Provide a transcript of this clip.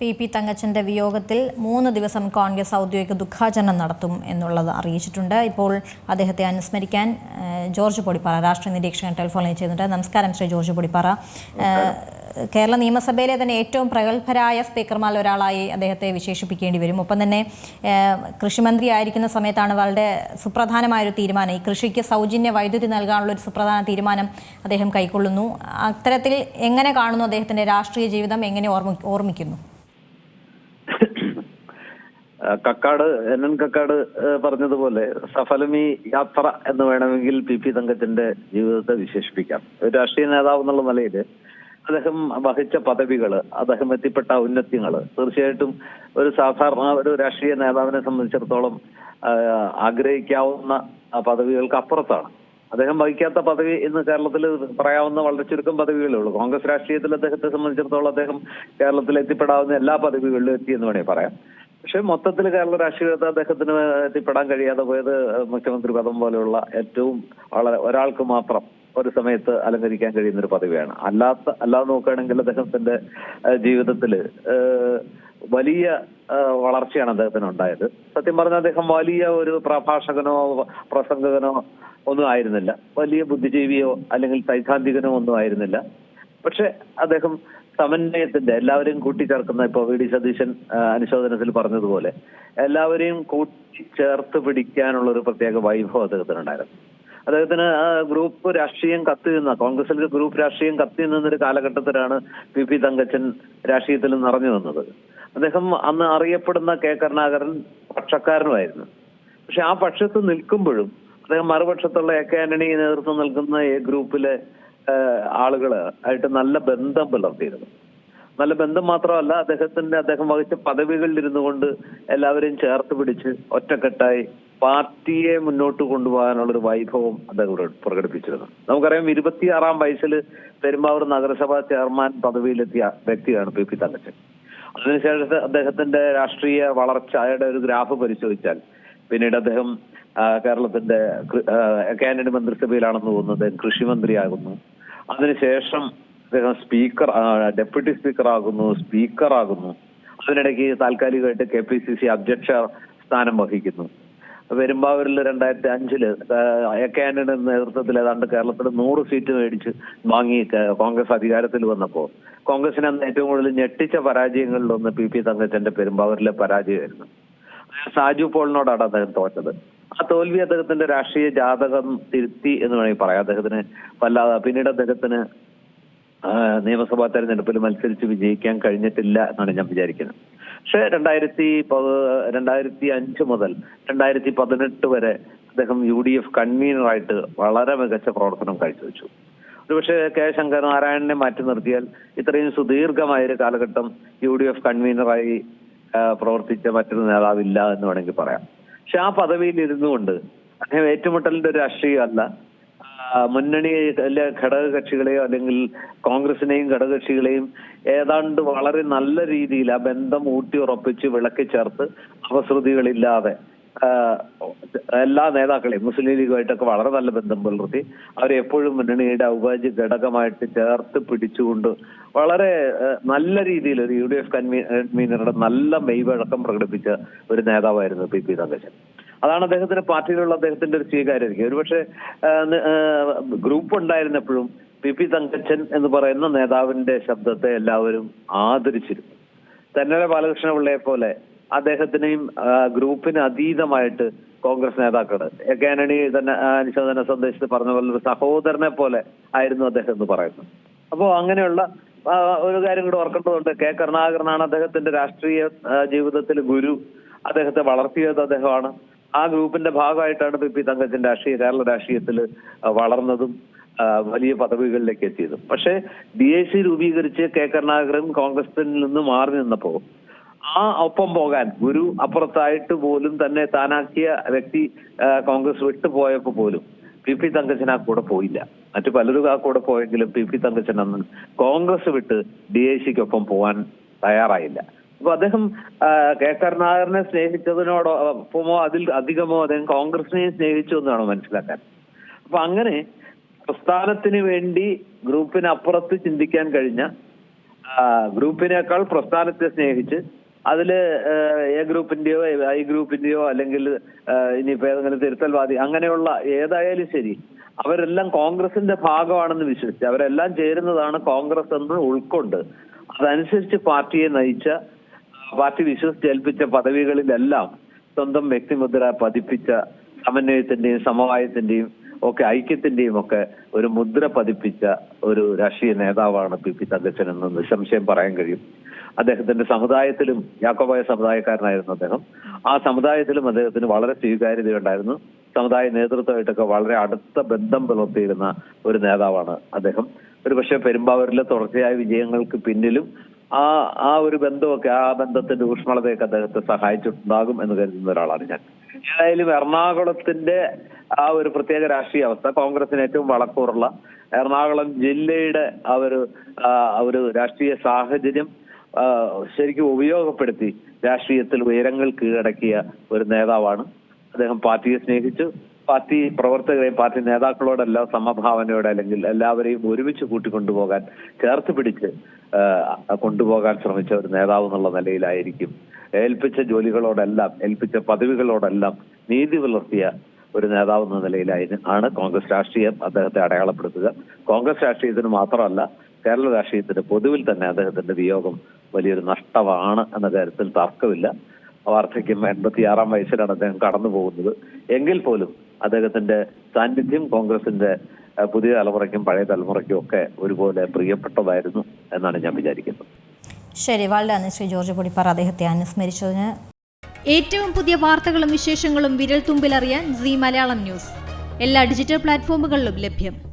P P തങ്കച്ചന്റെ വിയോഗത്തിൽ മൂന്ന് ദിവസം കോൺഗ്രസ് ഔദ്യോഗിക ദുഃഖാചരണം നടത്തും എന്നുള്ളത് അറിയിച്ചിട്ടുണ്ട്. ഇപ്പോൾ അദ്ദേഹത്തെ അനുസ്മരിക്കാൻ ജോർജ് പൊടിപ്പാറ രാഷ്ട്രീയ നിരീക്ഷകൻ ടെലിഫോണിൽ ചെയ്യുന്നുണ്ട് നമസ്കാരം ശ്രീ ജോർജ് പൊടിപ്പാറ. കേരള നിയമസഭയിലെ തന്നെ ഏറ്റവും പ്രഗത്ഭരായ സ്പീക്കർമാരിൽ ഒരാളായി അദ്ദേഹത്തെ വിശേഷിപ്പിക്കേണ്ടി വരും. ഒപ്പം തന്നെ കൃഷിമന്ത്രി ആയിരിക്കുന്ന സമയത്താണ് വളരെ സുപ്രധാനമായൊരു തീരുമാനം. ഈ കൃഷിക്ക് സൗജന്യ വൈദ്യുതി നൽകാനുള്ള ഒരു സുപ്രധാന തീരുമാനം അദ്ദേഹം കൈക്കൊള്ളുന്നു. അത്തരത്തിൽ എങ്ങനെ കാണുന്നു അദ്ദേഹത്തിന്റെ രാഷ്ട്രീയ ജീവിതം? എങ്ങനെ ഓർമ്മ ഓർമ്മിക്കുന്നു? കക്കാട് എൻ എൻ കക്കാട് പറഞ്ഞതുപോലെ സഫലമി യാത്ര എന്ന് വേണമെങ്കിൽ പി പി തങ്കത്തിന്റെ ജീവിതത്തെ വിശേഷിപ്പിക്കാം. ഒരു രാഷ്ട്രീയ നേതാവ് എന്നുള്ള നിലയിൽ അദ്ദേഹം വഹിച്ച പദവികൾ അദ്ദേഹം എത്തിപ്പെട്ട ഔന്നത്യങ്ങൾ തീർച്ചയായിട്ടും ഒരു സാധാരണ ഒരു രാഷ്ട്രീയ നേതാവിനെ സംബന്ധിച്ചിടത്തോളം ആഗ്രഹിക്കാവുന്ന പദവികൾക്ക് അപ്പുറത്താണ്. അദ്ദേഹം വഹിക്കാത്ത പദവി ഇന്ന് കേരളത്തിൽ പറയാവുന്ന വളരെ ചുരുക്കം പദവികളേ ഉള്ളൂ. കോൺഗ്രസ് രാഷ്ട്രീയത്തിൽ അദ്ദേഹത്തെ സംബന്ധിച്ചിടത്തോളം അദ്ദേഹം കേരളത്തിൽ എത്തിപ്പെടാവുന്ന എല്ലാ പദവികളിലും എത്തി എന്ന് വേണമെങ്കിൽ പറയാം. പക്ഷെ മൊത്തത്തിൽ കേരള രാഷ്ട്രീയത്തെ അദ്ദേഹത്തിന് എത്തിപ്പെടാൻ കഴിയാതെ പോയത് മുഖ്യമന്ത്രി പദം പോലെയുള്ള ഏറ്റവും വളരെ ഒരാൾക്ക് മാത്രം ഒരു സമയത്ത് അലങ്കരിക്കാൻ കഴിയുന്ന ഒരു പദവിയാണ്. അല്ലാത്ത അല്ലാതെ നോക്കുകയാണെങ്കിൽ അദ്ദേഹത്തിന്റെ ജീവിതത്തിൽ വലിയ വളർച്ചയാണ് അദ്ദേഹത്തിന് ഉണ്ടായത്. സത്യം പറഞ്ഞാൽ അദ്ദേഹം വലിയ ഒരു പ്രഭാഷകനോ പ്രസംഗകനോ ഒന്നും ആയിരുന്നില്ല. വലിയ ബുദ്ധിജീവിയോ അല്ലെങ്കിൽ സൈദ്ധാന്തികനോ ഒന്നും ആയിരുന്നില്ല. പക്ഷെ അദ്ദേഹം സമന്വയത്തിന്റെ എല്ലാവരെയും കൂട്ടിച്ചേർക്കുന്ന ഇപ്പൊ വി ഡി സതീശൻ അനുശോചനത്തിൽ പറഞ്ഞതുപോലെ എല്ലാവരെയും കൂട്ടിച്ചേർത്ത് പിടിക്കാനുള്ള ഒരു പ്രത്യേക വൈഭവം അദ്ദേഹത്തിനുണ്ടായിരുന്നു. അദ്ദേഹത്തിന് ഗ്രൂപ്പ് രാഷ്ട്രീയം കത്തി നിന്ന കോൺഗ്രസിൽ ഗ്രൂപ്പ് രാഷ്ട്രീയം കത്തി നിന്നൊരു കാലഘട്ടത്തിലാണ് പി പി തങ്കച്ചൻ രാഷ്ട്രീയത്തിൽ നിറഞ്ഞു നിന്നത്. അദ്ദേഹം അന്ന് അറിയപ്പെടുന്ന കെ കരുണാകരൻ പക്ഷക്കാരനുമായിരുന്നു. പക്ഷെ ആ പക്ഷത്ത് നിൽക്കുമ്പോഴും അദ്ദേഹം മറുപക്ഷത്തുള്ള എ കെ ആന്റണി നേതൃത്വം നൽകുന്ന ഗ്രൂപ്പിലെ ഏഹ്, ആളുകൾ ആയിട്ട് നല്ല ബന്ധം പുലർത്തിയിരുന്നു. നല്ല ബന്ധം മാത്രമല്ല അദ്ദേഹത്തിന്റെ അദ്ദേഹം വഹിച്ച പദവികളിൽ ഇരുന്നു കൊണ്ട് എല്ലാവരെയും ചേർത്ത് പിടിച്ച് ഒറ്റക്കെട്ടായി പാർട്ടിയെ മുന്നോട്ട് കൊണ്ടുപോകാനുള്ള ഒരു വൈഭവം അദ്ദേഹം പ്രകടിപ്പിച്ചിരുന്നു. നമുക്കറിയാം ഇരുപത്തിയാറാം വയസ്സിൽ പെരുമ്പാവൂർ നഗരസഭാ ചെയർമാൻ പദവിയിലെത്തിയ വ്യക്തിയാണ് പി പി തങ്കച്ചൻ. അതിനുശേഷം അദ്ദേഹത്തിന്റെ രാഷ്ട്രീയ വളർച്ചയുടെ ഒരു ഗ്രാഫ് പരിശോധിച്ചാൽ പിന്നീട് അദ്ദേഹം കേരളത്തിന്റെ കാനഡ മന്ത്രിസഭയിലാണെന്ന് തോന്നുന്നത് കൃഷിമന്ത്രിയാകുന്നു അതിനുശേഷം അദ്ദേഹം സ്പീക്കർ ഡെപ്യൂട്ടി സ്പീക്കർ ആകുന്നു സ്പീക്കർ അതിനിടയ്ക്ക് താൽക്കാലികമായിട്ട് കെ പി സി സി അധ്യക്ഷ സ്ഥാനം വഹിക്കുന്നു. പെരുമ്പാവൂരിൽ രണ്ടായിരത്തി അഞ്ചിൽ എ കെ ആന്റണിയുടെ നേതൃത്വത്തിൽ ഏതാണ്ട് കേരളത്തിൽ നൂറ് സീറ്റ് മേടിച്ച് വാങ്ങി കോൺഗ്രസ് അധികാരത്തിൽ വന്നപ്പോൾ. കോൺഗ്രസിന് അന്ന് ഏറ്റവും കൂടുതൽ ഞെട്ടിച്ച പരാജയങ്ങളിലൊന്ന് പി പി തങ്കച്ചന്റെ പെരുമ്പാവൂരിലെ പരാജയമായിരുന്നു. സാജു പോളിനോടാണ് അദ്ദേഹം തോറ്റത്. ആ തോൽവി അദ്ദേഹത്തിന്റെ രാഷ്ട്രീയ ജാതകം തിരുത്തി എന്ന് വേണമെങ്കിൽ പറയാം. അദ്ദേഹത്തിന് വല്ലാതെ പിന്നീട് അദ്ദേഹത്തിന് നിയമസഭാ തെരഞ്ഞെടുപ്പിൽ മത്സരിച്ച് വിജയിക്കാൻ കഴിഞ്ഞിട്ടില്ല എന്നാണ് ഞാൻ വിചാരിക്കുന്നത്. പക്ഷേ രണ്ടായിരത്തി രണ്ടായിരത്തി അഞ്ച് മുതൽ രണ്ടായിരത്തി പതിനെട്ട് വരെ അദ്ദേഹം യു ഡി എഫ് കൺവീനറായിട്ട് വളരെ മികച്ച പ്രവർത്തനം കാഴ്ചവെച്ചു. ഒരുപക്ഷെ കെ ശങ്കരനാരായണനെ മാറ്റി നിർത്തിയാൽ ഇത്രയും സുദീർഘമായ ഒരു കാലഘട്ടം യു ഡി എഫ് കൺവീനറായി പ്രവർത്തിച്ച മറ്റൊരു നേതാവില്ല എന്ന് വേണമെങ്കിൽ പറയാം. പക്ഷെ ആ പദവിയിൽ ഇരുന്നുകൊണ്ട് അദ്ദേഹം ഏറ്റുമുട്ടലിന്റെ രാഷ്ട്രീയമല്ല. മുന്നണി മുന്നണിയിലെ ഘടക കക്ഷികളെയോ അല്ലെങ്കിൽ കോൺഗ്രസിനെയും ഘടകകക്ഷികളെയും ഏതാണ്ട് വളരെ നല്ല രീതിയിൽ ആ ബന്ധം ഊട്ടി ഉറപ്പിച്ച് വിളക്കി ചേർത്ത് അപശ്രുതികളില്ലാതെ എല്ലാ നേതാക്കളെയും മുസ്ലിം ലീഗുമായിട്ടൊക്കെ വളരെ നല്ല ബന്ധം പുലർത്തി അവരെ എപ്പോഴും മുന്നണിയുടെ അവിഭാജ്യ ഘടകമായിട്ട് ചേർത്ത് പിടിച്ചുകൊണ്ട് വളരെ നല്ല രീതിയിൽ ഒരു യു ഡി എഫ് കൺവീനറുടെ നല്ല മെയ്വഴക്കം പ്രകടിപ്പിച്ച ഒരു നേതാവായിരുന്നു പി. പി. തങ്കച്ചൻ. അതാണ് അദ്ദേഹത്തിന്റെ പാർട്ടിയിലുള്ള അദ്ദേഹത്തിന്റെ ഒരു സ്വീകാര്യത. ഒരുപക്ഷെ ഗ്രൂപ്പ് ഉണ്ടായിരുന്നപ്പോഴും പി. പി. തങ്കച്ചൻ എന്ന് പറയുന്ന നേതാവിന്റെ ശബ്ദത്തെ എല്ലാവരും ആദരിച്ചിരുന്നു. തന്നെ ബാലകൃഷ്ണപിള്ളയെ പോലെ അദ്ദേഹത്തിനെയും ഗ്രൂപ്പിന് അതീതമായിട്ട് കോൺഗ്രസ് നേതാക്കൾ കാനഡി തന്നെ അനുശോചന സന്ദേശത്തിൽ പറഞ്ഞ പോലെ ഒരു സഹോദരനെ പോലെ ആയിരുന്നു അദ്ദേഹം എന്ന് പറയുന്നത് അപ്പോ അങ്ങനെയുള്ള ഒരു കാര്യം കൂടെ ഓർക്കേണ്ടതുണ്ട്. കെ കരുണാകരനാണ് അദ്ദേഹത്തിന്റെ രാഷ്ട്രീയ ജീവിതത്തിൽ ഗുരു. അദ്ദേഹത്തെ വളർത്തിയത് അദ്ദേഹമാണ്. ആ ഗ്രൂപ്പിന്റെ ഭാഗമായിട്ടാണ് പി പി തങ്കച്ചൻ രാഷ്ട്രീയ കേരള രാഷ്ട്രീയത്തിൽ വളർന്നതും വലിയ പദവികളിലേക്ക് എത്തിയതും. പക്ഷേ ഡി എ സി രൂപീകരിച്ച് കെ കരുണാകരൻ കോൺഗ്രസിൽ നിന്ന് മാറി നിന്നപ്പോ ആ ഒപ്പം പോകാൻ. ഗുരു അപ്പുറത്തായിട്ട് പോലും തന്നെ താനാക്കിയ വ്യക്തി കോൺഗ്രസ് വിട്ടുപോയപ്പോ പോലും പി പി തങ്കച്ചൻ ആ കൂടെ പോയില്ല. മറ്റു പലരും ആ കൂടെ പോയെങ്കിലും പി പി തങ്കച്ചൻ അന്ന് കോൺഗ്രസ് വിട്ട് ഡി ഐ സിക്കൊപ്പം പോവാൻ തയ്യാറായില്ല. അപ്പൊ അദ്ദേഹം കെ കരുണാകരനെ സ്നേഹിച്ചതിനോടൊപ്പമോ അതിൽ അധികമോ അദ്ദേഹം കോൺഗ്രസിനെയും സ്നേഹിച്ചു എന്ന് വേണം മനസ്സിലാക്കാൻ. അപ്പൊ അങ്ങനെ പ്രസ്ഥാനത്തിന് വേണ്ടി ഗ്രൂപ്പിനപ്പുറത്ത് ചിന്തിക്കാൻ കഴിഞ്ഞ ഗ്രൂപ്പിനേക്കാൾ പ്രസ്ഥാനത്തെ സ്നേഹിച്ച് അതിൽ എ ഗ്രൂപ്പിന്റെയോ ഐ ഗ്രൂപ്പിന്റെയോ അല്ലെങ്കിൽ ഇനി ഏതെങ്കിലും തിരുത്തൽവാദി അങ്ങനെയുള്ള ഏതായാലും ശരി. അവരെല്ലാം കോൺഗ്രസിന്റെ ഭാഗമാണെന്ന് വിശ്വസിച്ച് അവരെല്ലാം ചേരുന്നതാണ് കോൺഗ്രസ് എന്ന് ഉൾക്കൊണ്ട്. അതനുസരിച്ച് പാർട്ടിയെ നയിച്ച പാർട്ടി വിശ്വസിച്ചേൽപ്പിച്ച പദവികളിലെല്ലാം സ്വന്തം വ്യക്തിമുദ്ര പതിപ്പിച്ച സമന്വയത്തിന്റെയും സമവായത്തിന്റെയും ഒക്കെ ഐക്യത്തിന്റെയും ഒക്കെ ഒരു മുദ്ര പതിപ്പിച്ച ഒരു രാഷ്ട്രീയ നേതാവാണ് പി പി തങ്കച്ചൻ എന്ന് നിസ്സംശയം പറയാൻ കഴിയും. അദ്ദേഹത്തിന്റെ സമുദായത്തിലും യാക്കോബായ സമുദായക്കാരനായിരുന്നു അദ്ദേഹം. ആ സമുദായത്തിലും അദ്ദേഹത്തിന് വളരെ സ്വീകാര്യതയുണ്ടായിരുന്നു. സമുദായ നേതൃത്വമായിട്ടൊക്കെ വളരെ അടുത്ത ബന്ധം പുലർത്തിയിരുന്ന ഒരു നേതാവാണ് അദ്ദേഹം. ഒരു പക്ഷെ പെരുമ്പാവൂരിലെ തുടർച്ചയായ വിജയങ്ങൾക്ക് പിന്നിലും ആ ആ ഒരു ബന്ധമൊക്കെ ആ ബന്ധത്തിന്റെ ഊഷ്മളതയൊക്കെ അദ്ദേഹത്തെ സഹായിച്ചിട്ടുണ്ടാകും എന്ന് കരുതുന്ന ഒരാളാണ് ഞാൻ. ഏതായാലും എറണാകുളത്തിന്റെ ആ ഒരു പ്രത്യേക രാഷ്ട്രീയ അവസ്ഥ കോൺഗ്രസിന് ഏറ്റവും വളക്കൂറുള്ള എറണാകുളം ജില്ലയുടെ ആ ഒരു ആ ഒരു രാഷ്ട്രീയ സാഹചര്യം ശരിക്കും ഉപയോഗപ്പെടുത്തി രാഷ്ട്രീയത്തിൽ ഉയരങ്ങൾ കീഴടക്കിയ ഒരു നേതാവാണ്. അദ്ദേഹം പാർട്ടിയെ സ്നേഹിച്ചു. പാർട്ടി പ്രവർത്തകരെയും പാർട്ടി നേതാക്കളോടെല്ലാം സമഭാവനയോടെ അല്ലെങ്കിൽ എല്ലാവരെയും ഒരുമിച്ച് കൂട്ടിക്കൊണ്ടുപോകാൻ ചേർത്ത് പിടിച്ച് കൊണ്ടുപോകാൻ ശ്രമിച്ച ഒരു നേതാവ് എന്നുള്ള നിലയിലായിരിക്കും. ഏൽപ്പിച്ച ജോലികളോടെല്ലാം ഏൽപ്പിച്ച പദവികളോടെല്ലാം നീതി പുലർത്തിയ ഒരു നേതാവ് എന്ന നിലയിലായി ആണ് കോൺഗ്രസ് രാഷ്ട്രീയം അദ്ദേഹത്തെ അടയാളപ്പെടുത്തുക. കോൺഗ്രസ് രാഷ്ട്രീയത്തിന് മാത്രമല്ല കേരള രാഷ്ട്രീയത്തിന്റെ പൊതുവിൽ തന്നെ അദ്ദേഹത്തിന്റെ വിയോഗം വലിയൊരു നഷ്ടമാണ് എന്ന കാര്യത്തിൽ തർക്കമില്ല. വാർദ്ധക്യം എൺപത്തിയാറാം വയസ്സിലാണ് അദ്ദേഹം കടന്നു പോകുന്നത്. എങ്കിൽ പോലും അദ്ദേഹത്തിന്റെ സാന്നിധ്യം കോൺഗ്രസിന്റെ പുതിയ തലമുറയ്ക്കും പഴയ തലമുറയ്ക്കും ഒക്കെ ഒരുപോലെ പ്രിയപ്പെട്ടതായിരുന്നു എന്നാണ് ഞാൻ വിചാരിക്കുന്നത്. ശരി വളരെ നന്ദി ശ്രീ ജോർജ് പൊടിപ്പാർ അദ്ദേഹത്തെ അനുസ്മരിച്ചതിന് ഏറ്റവും പുതിയ വാർത്തകളും വിശേഷങ്ങളും വിരൽ തുമ്പിലറിയാൻ സി മലയാളം ന്യൂസ്. എല്ലാ ഡിജിറ്റൽ പ്ലാറ്റ്ഫോമുകളിലും ലഭ്യം.